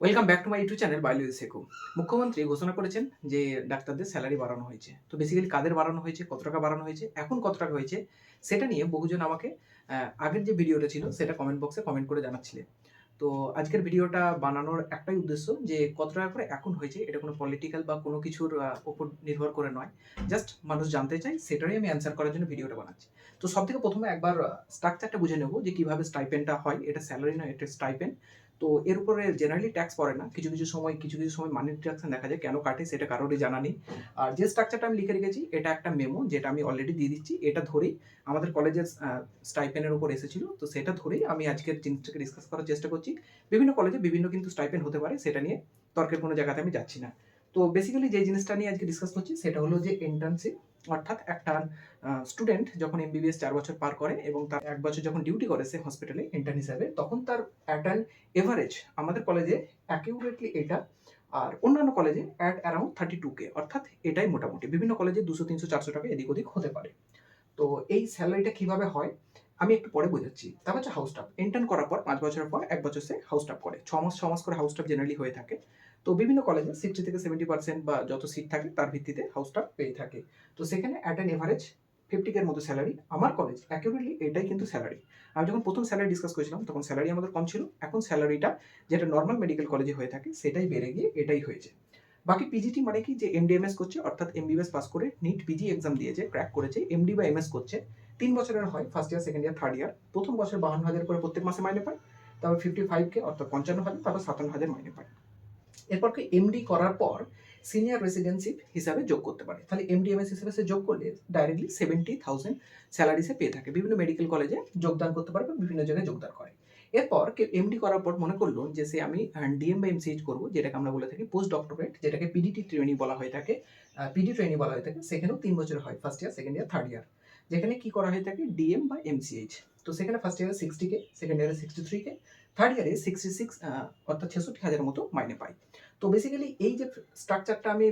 Welcome back to my YouTube channel বাইলু সেকু মুখ্যমন্ত্রী ঘোষণা করেছেন যে ডাক্তারদের স্যালারি বাড়ানো হয়েছে। তো বেসিক্যালি কাদের বাড়ানো হয়েছে, কত টাকা বাড়ানো হয়েছে, এখন কত টাকা হয়েছে, সেটা নিয়ে বহুজন আমাকে আগের যে ভিডিওটা ছিল, সেটা কমেন্ট বক্সে কমেন্ট করে জানাচ্ছিলেন। তো আজকের ভিডিওটা বানানোর একটাই উদ্দেশ্য যে কত টাকা করে এখন হয়েছে, এটা কোনো পলিটিক্যাল বা কোনো কিছুর উপর নির্ভর করে নয়। জাস্ট মানুষ জানতে চাই সেটারই আমি অ্যান্সার করার জন্য ভিডিওটা বানাচ্ছি। তো সব থেকে প্রথমে একবার স্ট্রাকচারটা বুঝে নেব যে কীভাবে স্টাইপেন্ডটা হয়, এটা স্যালারি নয়, এটা স্টাইপেন্ড তো এর উপরে জেনারেলি ট্যাক্স পড়ে না। কিছু কিছু সময়, কিছু কিছু সময় মানি ডিডাকশন দেখা যায়, কেন কাটে সেটা কারোরই জানা নেই। আর যে স্ট্রাকচারটা আমি লিখে রেখেছি, এটা একটা মেমো যেটা আমি অলরেডি দিয়ে দিচ্ছি। এটা ধরেই আমাদের কলেজের স্টাইপেনের উপর এসেছিল। তো সেটা ধরেই আমি আজকের জিনিসটাকে ডিসকাস করার চেষ্টা করছি। বিভিন্ন কলেজে বিভিন্ন কিন্তু স্টাইপেন হতে পারে, সেটা নিয়ে তর্কের কোনো জায়গাতে আমি যাচ্ছি না। তো বেসিক্যালি যে জিনিসটা নিয়ে আজকে ডিসকাস করছি সেটা হলো যে ইন্টার্নশিপ অর্থাৎ একটা স্টুডেন্ট যখন এমবিবিএস চার বছর পার করে এবং তার এক বছর যখন ডিউটি করে সে হসপিটালে ইন্টার্ন হিসাবে, তখন তার অ্যাট এভারেজ আমাদের কলেজে অ্যাকিউরেটলি এটা আর অন্যান্য কলেজে at around thirty two K অর্থাৎ এটাই মোটামুটি। বিভিন্ন কলেজে দুশো, তিনশো, চারশো টাকা এদিক ওদিক হতে পারে। তো এই স্যালারিটা কীভাবে হয়? আমি একটু পরে বোঝাচ্ছি। তারপর হচ্ছে হাউস স্টাফ ইন্টার্ন করার পর পাঁচ বছরের পর এক বছর সে হাউস স্টাফ করে। ছ মাস ছ মাস করে হাউস স্টাফ জেনারেলি হয়ে থাকে। তো বিভিন্ন কলেজে সিক্সটি থেকে সেভেন্টি পার্সেন্ট বা যত সিট থাকে তার ভিত্তিতে হাউসটা পেয়ে থাকে। তো সেখানে অ্যাট অ্যান এভারেজ ফিফটি কের মতো স্যালারি আমার কলেজ অ্যাকিউরেটলি এটাই কিন্তু স্যালারি আমি যখন প্রথম স্যালারি ডিসকাস করেছিলাম, তখন স্যালারি আমাদের কম ছিল, এখন স্যালারিটা যেটা নর্মাল মেডিকেল কলেজে হয়ে থাকে সেটাই বেড়ে গিয়ে এটাই হয়েছে। বাকি পিজিটি মানে কি? যে এমডিএমএস করছে, অর্থাৎ এমবিবিএস পাস করে নিট পিজি এক্সাম দিয়েছে ক্র্যাক করেছে এমডি বা এমএস করছে। তিন বছরের হয় first year second year third year প্রথম বছর বাহান্ন হাজার করে প্রত্যেক মাসে মাইনে পায়, তারপর ফিফটি ফাইভকে অর্থাৎ পঞ্চান্ন হাজার, তারপর সাতান্ন হাজার মাইনে পায়। এরপর কি এমডি করার পর সিনিয়র রেসিডেন্সিপ হিসাবে যোগ করতে পারে। তাহলে এমডিএমএস হিসেবে সে যোগ করলে ডাইরেক্টলি সেভেন্টি থাউজেন্ড স্যালারি সে পেয়ে থাকে। বিভিন্ন মেডিকেল কলেজে যোগদান করতে পারে বা বিভিন্ন জায়গায় যোগদান করে। এরপর এমডি করার পর মনে করল যে, সে আমি ডিএম বা এমসিএইচ করব, যেটাকে আমরা বলে থাকি পোস্ট ডক্টরেট যেটাকে পিডিটি ট্রেনিং বলা হয়ে থাকে পিডি ট্রেনিং বলা হয়ে থাকে। সেখানেও তিন বছর হয় first year second year third year যেখানে কি করা হয়ে থাকে ডিএম বা এমসিএইচ তো সেখানে ফার্স্ট ইয়ারে সিক্সটি কে সেকেন্ড ইয়ারে সিক্সটি থ্রি কে থার্ড ইয়ারে সিক্সটি সিক্স অর্থাৎ ছেষট্টি হাজার মতো মাইনে পাই। তো বেসিক্যালি এই যে স্ট্রাকচারটা আমি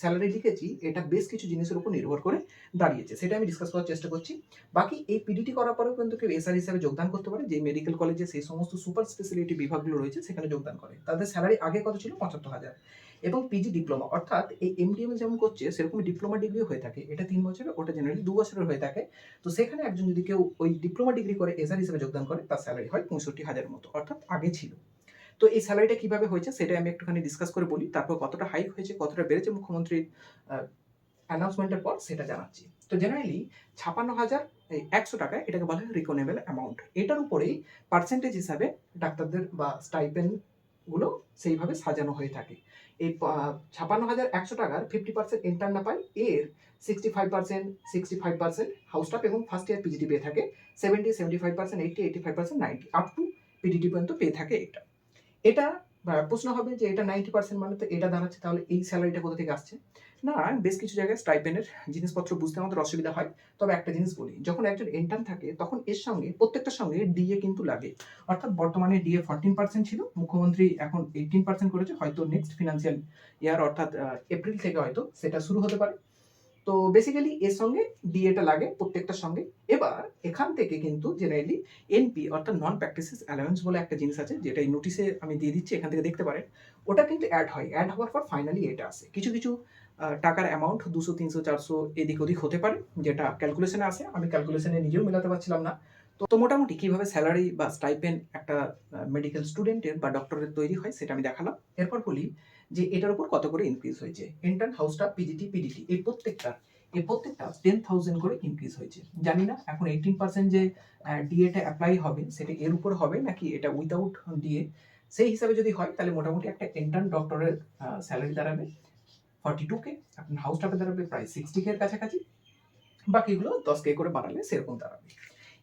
স্যালারি লিখেছি, এটা বেশ কিছু জিনিসের উপর নির্ভর করে দাঁড়িয়েছে। সেটা আমি ডিসকাস করার চেষ্টা করছি। বাকি এই পিডিটি করার পরেও কিন্তু কেউ এসআর হিসাবে যোগদান করতে পারে, যে মেডিকেল কলেজে সেই সমস্ত সুপার স্পেশালিটি বিভাগগুলো রয়েছে, সেখানে যোগদান করে। তাদের স্যালারি আগে কত ছিল? পঁচাত্তর হাজার। এবং পিজি ডিপ্লোমা অর্থাৎ এই এমডিএম যেমন করছে, সেরকম ডিপ্লোমা ডিগ্রি হয়ে থাকে। এটা তিন বছরের, ওটা জেনারেলি দু বছরের হয়ে থাকে। তো সেখানে একজন যদি কেউ ওই ডিপ্লোমা ডিগ্রি করে এসআর হিসেবে যোগদান করে, তার স্যালারি হয় পঁয়ষট্টি হাজার মতো, অর্থাৎ আগে ছিল। তো এই স্যালারিটা কীভাবে হয়েছে সেটা আমি একটুখানি ডিসকাস করে বলি। তারপর কতটা হাইক হয়েছে, কতটা বেড়েছে মুখ্যমন্ত্রীর অ্যানাউন্সমেন্টের পর সেটা জানাচ্ছি। তো জেনারেলি ছাপান্ন হাজার একশো টাকা এটাকে বলা হয় রিকনেবল অ্যামাউন্ট এটার উপরেই পার্সেন্টেজ হিসাবে ডাক্তারদের বা স্টাইপেনগুলো সেইভাবে সাজানো হয়ে থাকে। এই ছাপান্ন হাজার একশো টাকার ফিফটি পার্সেন্ট ইন্টার্ন না পায়। এর sixty five percent sixty five percent house টাপ এবং ফার্স্ট ইয়ার পিজিটি পেয়ে থাকে। Seventy seventy five percent eighty eighty five percent ninety up to PGT পর্যন্ত পেয়ে থাকে এটা। এটা প্রশ্ন হবে যে এটা নাইনটি পার্সেন্ট মানে তো এটা দাঁড়াচ্ছে, তাহলে এই স্যালারিটা কোথা থেকে আসছে? না, বেশ কিছু জায়গায় স্টাইপেনের জিনিসপত্র বুঝতে আমাদের অসুবিধা হয়। তবে একটা জিনিস বলি, যখন একজন ইন্টার্ন থাকে, তখন এর সঙ্গে প্রত্যেকটার সঙ্গে ডিএ কিন্তু লাগে। অর্থাৎ বর্তমানে ডিএ ফোরটিন পার্সেন্ট ছিল, মুখ্যমন্ত্রী এখন এইটিন পার্সেন্ট করেছে, হয়তো নেক্সট ফিনান্সিয়াল ইয়ার অর্থাৎ এপ্রিল থেকে হয়তো সেটা শুরু হতে পারে। তো বেসিক্যালি এর সঙ্গে ডিএটা লাগে প্রত্যেকটার সঙ্গে। এবার এখান থেকে কিন্তু জেনারেলি এনপি অর্থাৎ নন প্র্যাকটিসেস অ্যালাউন্স বলে একটা জিনিস আছে, যেটা এই নোটিশে আমি দিয়ে দিচ্ছি, এখান থেকে দেখতে পারেন। ওটা কিন্তু অ্যাড হয়। অ্যাড হওয়ার পর ফাইনালি এটা আসে। কিছু কিছু টাকার অ্যামাউন্ট দুশো, তিনশো, চারশো এদিক ওদিক হতে পারে, যেটা ক্যালকুলেশনে আসে। আমি ক্যালকুলেশনে নিজেও মেলাতে পারছিলাম না। তো মোটামুটি কীভাবে স্যালারি বা স্টাইপেন একটা মেডিকেল স্টুডেন্টের বা ডক্টরের তৈরি হয় সেটা আমি দেখালাম। এরপর বলি যে এটার উপর কত করে ইনক্রিজ হয়েছে। ইন্টার্ন হাউসটা পিজিটি পিডিটি এই প্রত্যেকটা এই প্রত্যেকটা টেন থাউজেন্ড করে ইনক্রিজ হয়েছে। জানি না এখন এইটিন পার্সেন্ট যে ডিএটা অ্যাপ্লাই হবে, সেটা এর উপর হবে নাকি এটা উইদাউট ডিএ সেই হিসাবে যদি হয়, তাহলে মোটামুটি একটা ইন্টার্ন ডক্টরের স্যালারি দাঁড়াবে ফর্টি টু কে আপনার হাউস স্টাফে দাঁড়াবে প্রায় সিক্সটি কে এর কাছাকাছি। বাকিগুলো দশ কে করে বাড়ালে সেরকম দাঁড়াবে।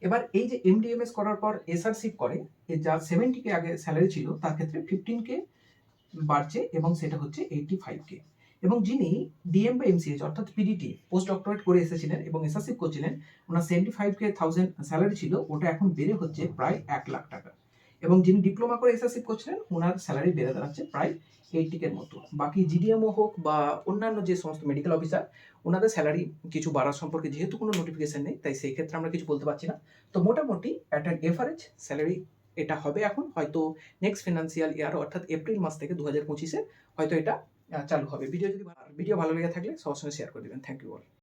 এবার এই যে এমডিএমএস করার পর এসআরসিপ করে যা সেভেন্টি কে আগে স্যালারি ছিল, তার ক্ষেত্রে ফিফটিন কে বাড়ছে এবং সেটা হচ্ছে এইটটি ফাইভ কে। এবং যিনি ডিএম বা এমসিএইচ অর্থাৎ পিডিটি পোস্ট ডক্টরেট করে এসেছিলেন এবং এসআরসিপ করছিলেন, ওনার seventy five K thousand salary ছিল, ওটা এখন বেড়ে হচ্ছে প্রায় এক লাখ টাকা। এবং যিনি ডিপ্লোমা করে এসআরসিপ করছিলেন, ওনার স্যালারি বেড়ে দাঁড়াচ্ছে প্রায় এইটটি কের মতো। বাকি জিডিএমও হোক বা অন্যান্য যে সমস্ত মেডিকেল অফিসার ওনাদের স্যালারি কিছু বাড়ার সম্পর্কে যেহেতু কোনো নোটিফিকেশান নেই, তাই সেই ক্ষেত্রে আমরা কিছু বলতে পারছি না। তো মোটামুটি অ্যাট অ্যান এভারেজ স্যালারি এটা হবে এখন, হয়তো নেক্সট ফিনান্সিয়াল ইয়ার অর্থাৎ এপ্রিল মাস থেকে দু হাজার পঁচিশে হয়তো এটা চালু হবে। ভিডিও যদি ভিডিও ভালো লেগে থাকলে সবসময় শেয়ার করে দেবেন। Thank you all